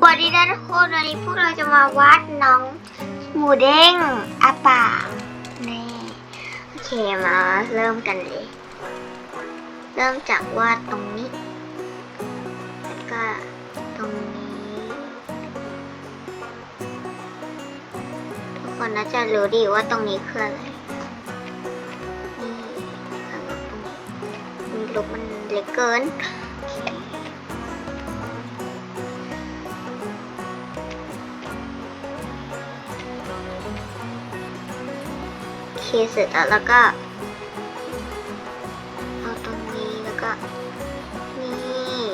สวัสดีนะทุกคนวันนี้พวกเราจะมาวัดน้องหมูเด้งอาปากนี่โอเคมาเริ่มกันเลย เริ่มจากวาดตรงนี้ แล้วก็ตรงนี้ ทุกคนน่าจะรู้ดีว่าตรงนี้คืออะไรนี่ข้างตรงนี้มีลูกมันเล็กเกิน เคเสร็จแล้วแล้วก็เอาตรงนี้แล้วก็นี่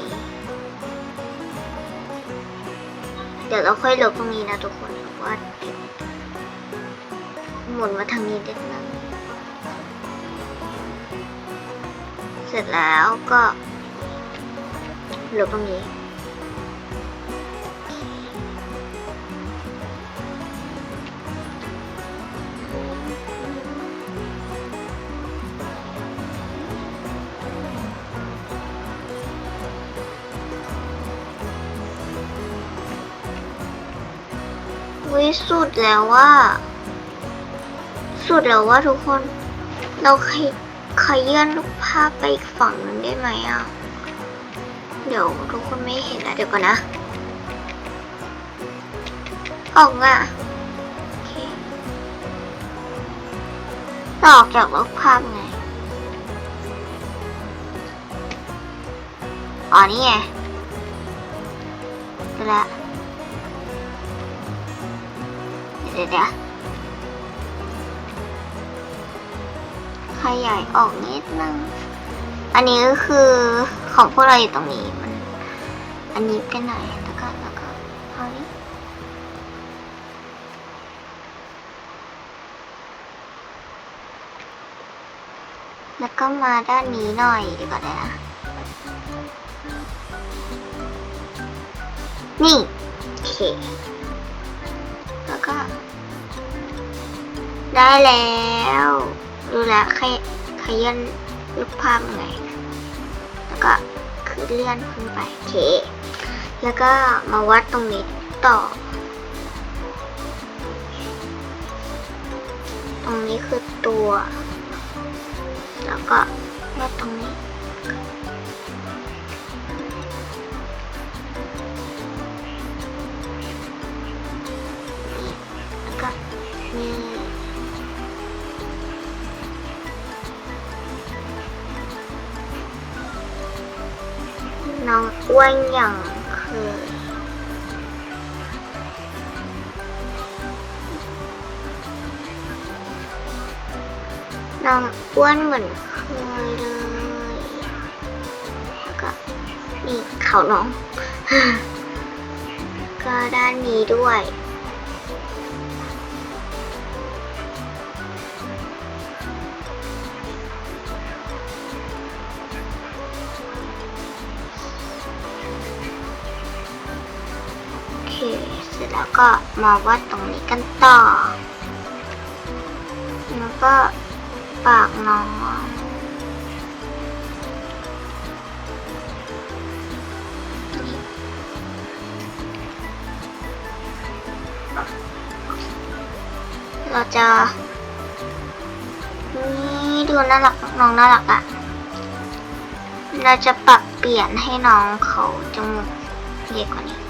เดี๋ยวเราค่อยลบตรงนี้นะทุกคนเพราะว่าหมุนมาทางนี้เด็กนึงเสร็จแล้วก็ลบตรงนี้ วิสุดแล้วว่า สุดแล้วว่าทุกคน เราขยขยื่นรูปภาพไปอีกฝั่งนึงได้ไหมอะ เดี๋ยวทุกคนไม่เห็นนะเดี๋ยวก่อนนะออกอะโอเคเราออกจากรูปภาพไง อ๋อนี่ไงเสร็แล้ว เดี๋ยวขยายออกนิดนึง อันนี้ก็คือของพวกเราอยู่ตรงนี้มัน อันนี้เป็นไหนแล้วก็แล้วก็เอานี้แล้วก็มาด้านนี้หน่อยดีกว่านะนี่โอเค ได้แล้วดูแลขยขยันรูปภาพไงแล้วก็คือเลื่อนขึ้นไปโอเค แล้วก็มาวัดตรงนี้ต่อ ตรงนี้คือตัว แล้วก็วัดตรงนี้ น้องอ้วนอย่างเคยน้องอ้วนเหมือนเคยเลยก็นี่เขาน้อง ก็ด้านนี้ด้วย ก็มาวาดตรงนี้กันต่อ แล้วก็ปากน้องเราจะนี่ดูน่ารักน้องน่ารักอะ่ะ เราจะปรับเปลี่ยนให้น้องเขาจมูกเล็กกว่านี้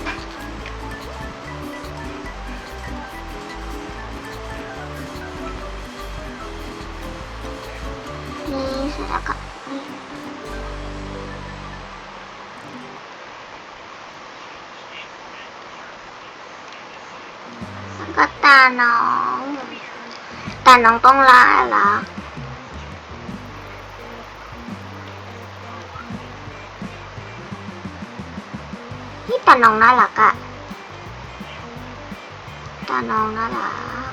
ก็ตาน้องตาน้องต้องลาละนี่ตาน้องน่ารักอะตาน้องน่ารัก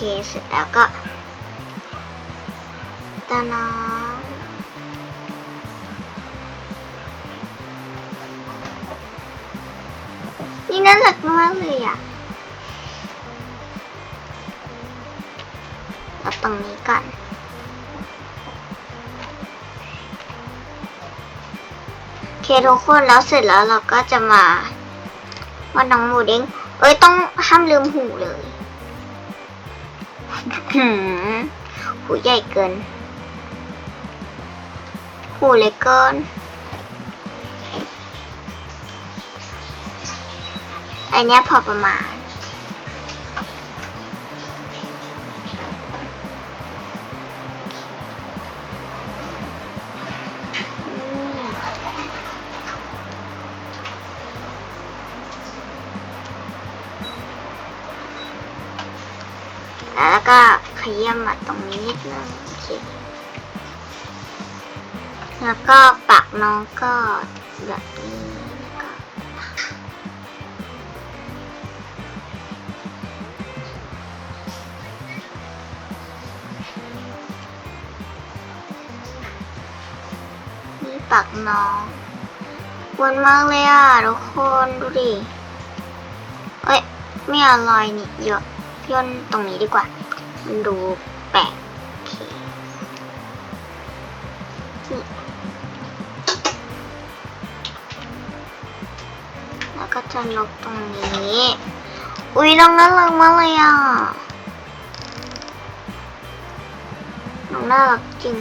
เคสร็จแล้วก็ตาน้องนี่น่ารักมากเลยอะเราตรงนี้ก่อนโอเคทุกคนแล้วเสร็จแล้วเราก็จะมาว่าน้องหมูเด้งเอ้ยต้องห้ามลืมหูเลย หืมหูใหญ่เกิน หูเล็กเกิน อันนี้พอประมาณ แล้วก็ขยี้มาตรงนี้นิดนึงโอเคแล้วก็ปากน้องก็แบบนี้นี่ปากน้องวนมากเลยอะทุกคนดูดิ เอ้ย ไม่อร่อยนี่เยอะ ย่นตรงนี้ดีกว่า มันดูแปลกโอเคนี่แล้วก็จะลบตรงนี้ อุ้ยน้องน่ารักมากเลยอะ น้องน่ารักจริง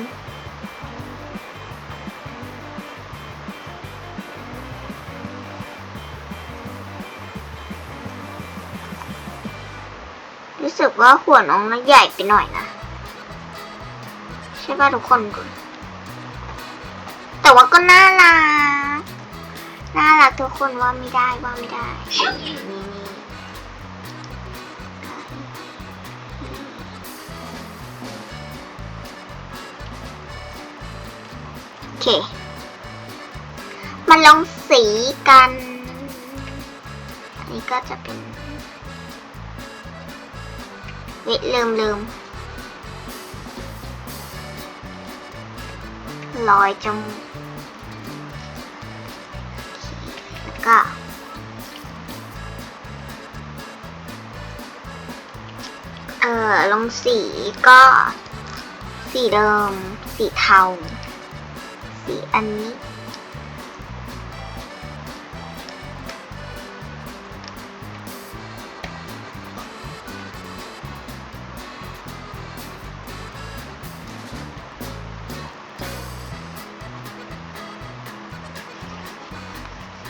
สึกว่าหัวน้องน่าใหญ่ไปหน่อยนะ ใช่ป่ะทุกคน แต่ว่าก็น่ารัก น่ารักทุกคนว่าไม่ได้ว่าไม่ได้นี่นี่โอเคมันลงสีกัน อันนี้ก็จะเป็น วิลืมลืมรอยจมูกแล้วก็เออลงสีก็ สีเดิม สีเทา สีอันนี้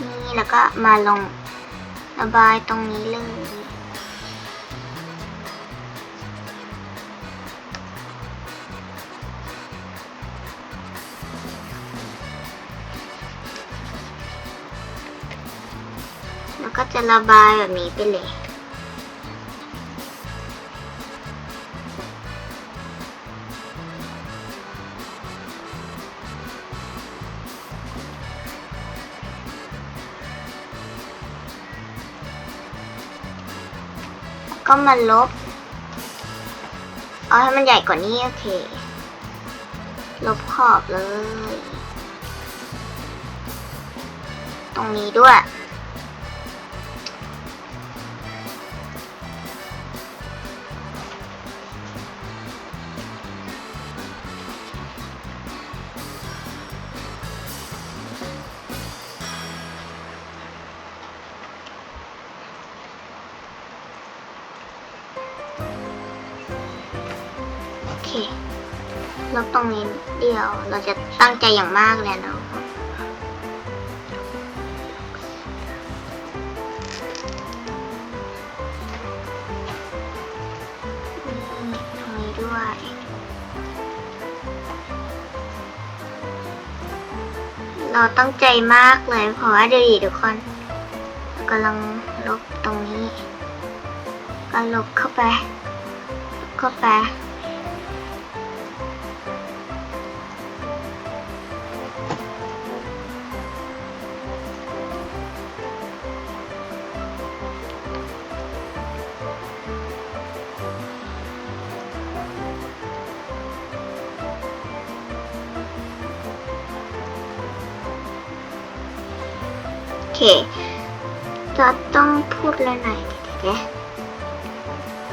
นี่แล้วก็มาลงระบายตรงนี้เลยแล้วก็จะระบายแบบนี้ไปเลย ก็มาลบ เอาให้มันใหญ่กว่านี้โอเค ลบขอบเลย ตรงนี้ด้วย ลบตรงนี้เดียว เราจะตั้งใจอย่างมากเลยนะนี่ตรงนี้ด้วยเราตั้งใจมากเลยเพราะว่าดูดิทุกคนกำลังลบตรงนี้ก็ลบเข้าไป เข้าไป เคจะต้องพูดเลยหน่อยเดี๋ยว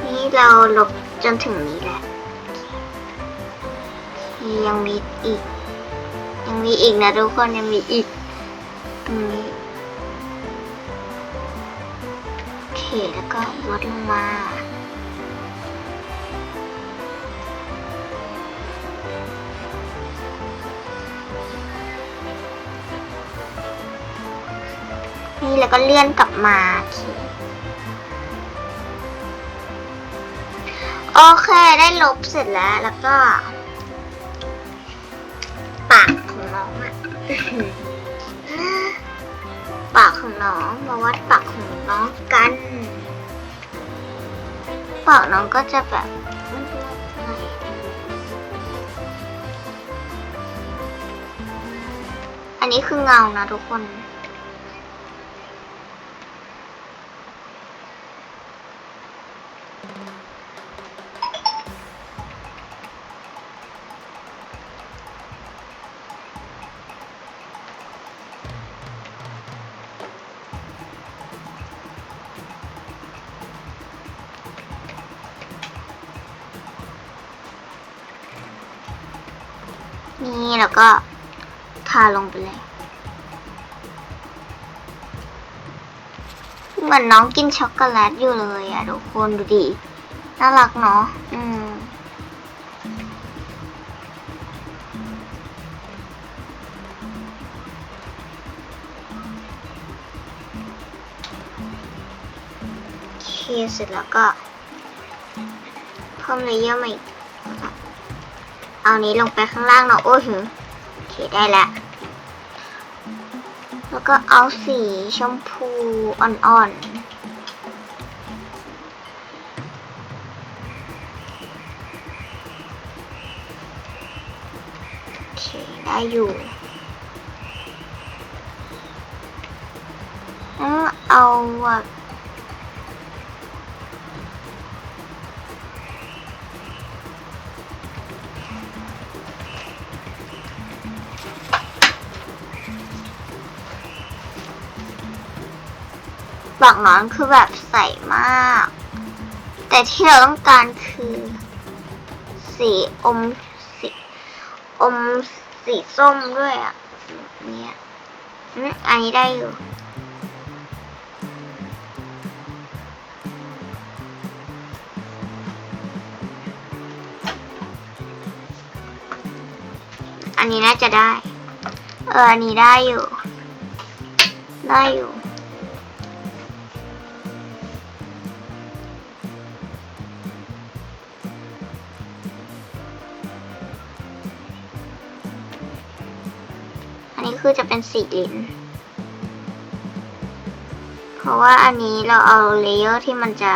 นี่เราลบจนถึงนี้แหละยังมีอีก ยังมีอีกนะทุกคนยังมีอีกตรงนี้โอเคแล้วก็ลดลงมา นี่แล้วก็เลื่อนกลับมาโอเค ได้ลบเสร็จแล้ว แล้วก็ ปากของน้องอะปากของน้องมาวัดปากของน้องกันปากน้องก็จะแบบอันนี้คือเงานะทุกคน แล้วก็ทาลงไปเลย เหมือนน้องกินช็อกโกแลตอยู่เลยอะทุกคนดูดิ น่ารักเนาะ อืมเคเสร็จแล้วก็เพิ่มเลเยอร์มาอีก เอานี้ลงไปข้างล่างเนาะโอ้โหโอเคได้แล้วแล้วก็เอาสีชมพูอ่อนๆโอเคได้อยู่เอาแบบ ปากน้องคือแบบใสมาก แต่ที่เราต้องการคือ สีอมสีอมสีส้มด้วยอะเนี่ยอืมอันนี้ได้อยู่อันนี้น่าจะได้ เออ อันนี้ได้อยู่ ได้อยู่ เป็นสีลิ้น เพราะว่าอันนี้เราเอาเลเยอร์ที่มันจะ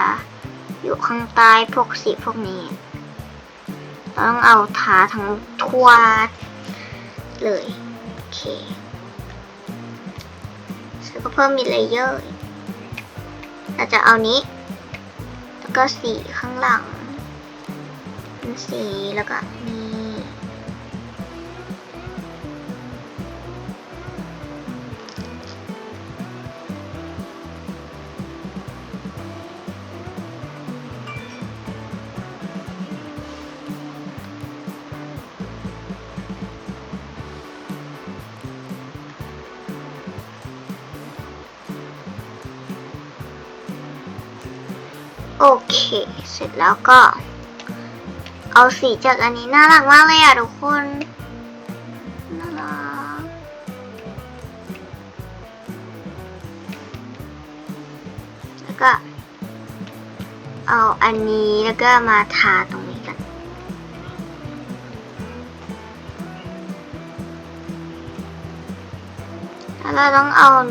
อยู่ข้างใต้พวกสีพวกนี้ เราต้องเอาทาทั้งทั่วเลย โอเคแล้วก็เพิ่มมีเลเยอร์ เราจะเอานี้ แล้วก็สีข้างหลังเป็นสีแล้วก็นี่ โอเค เสร็จแล้วก็ เอาสีจากอันนี้น่ารักมากเลยอะทุกคนน่ารักแล้วก็ เอาอันนี้แล้วก็มาทาตรงนี้กันแล้วเราต้องเอาอัน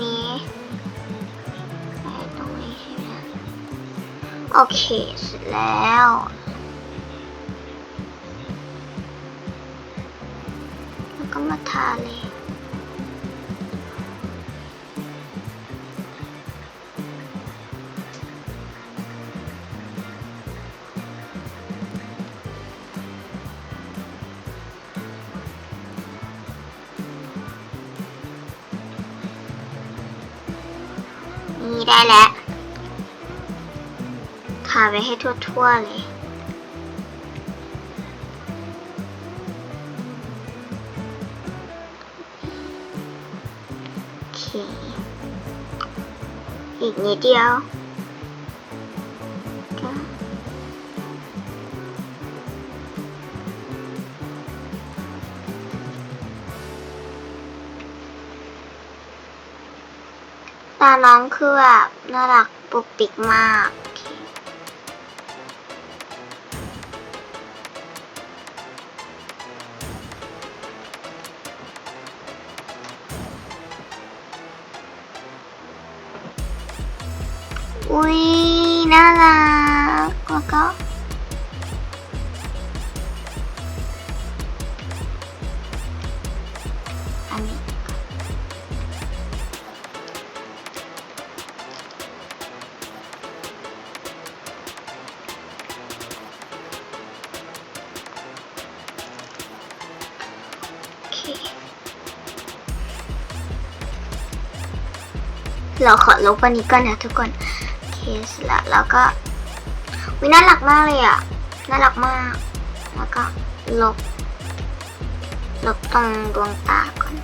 โอเคเสร็จแล้ว แล้วก็มาทาเลยนี่ได้แล้วาไปให้ทั่วๆเลย โอเค อีกนิดเดียวตาน้องคือแบบน่ารักปุกปิกมาก น่ารักแล้วก็อันนี้เราขอลบวันนี้ก่อนนะทุกคน เคสร็จแล้วแล้วก็วิน่ารักมากเลยอะ น่ารักมาก แล้วก็ลบ ลบตรงดวงตาก่อน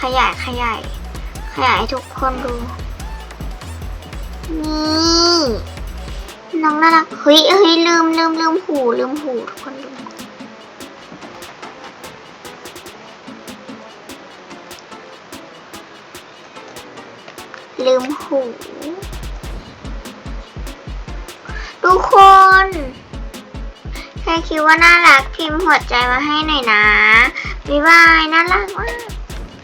ขยายขยายขยายให้ทุกคนดู นี่ น้องน่ารักเฮ้ยเฮ้ยลืมลืมลืมหูลืมหูทุกคน ลืมหู ทุกคน ใครคิดว่าน่ารักพิมพ์หัวใจมาให้หน่อยนะ บ๊ายบาย น่ารักมาก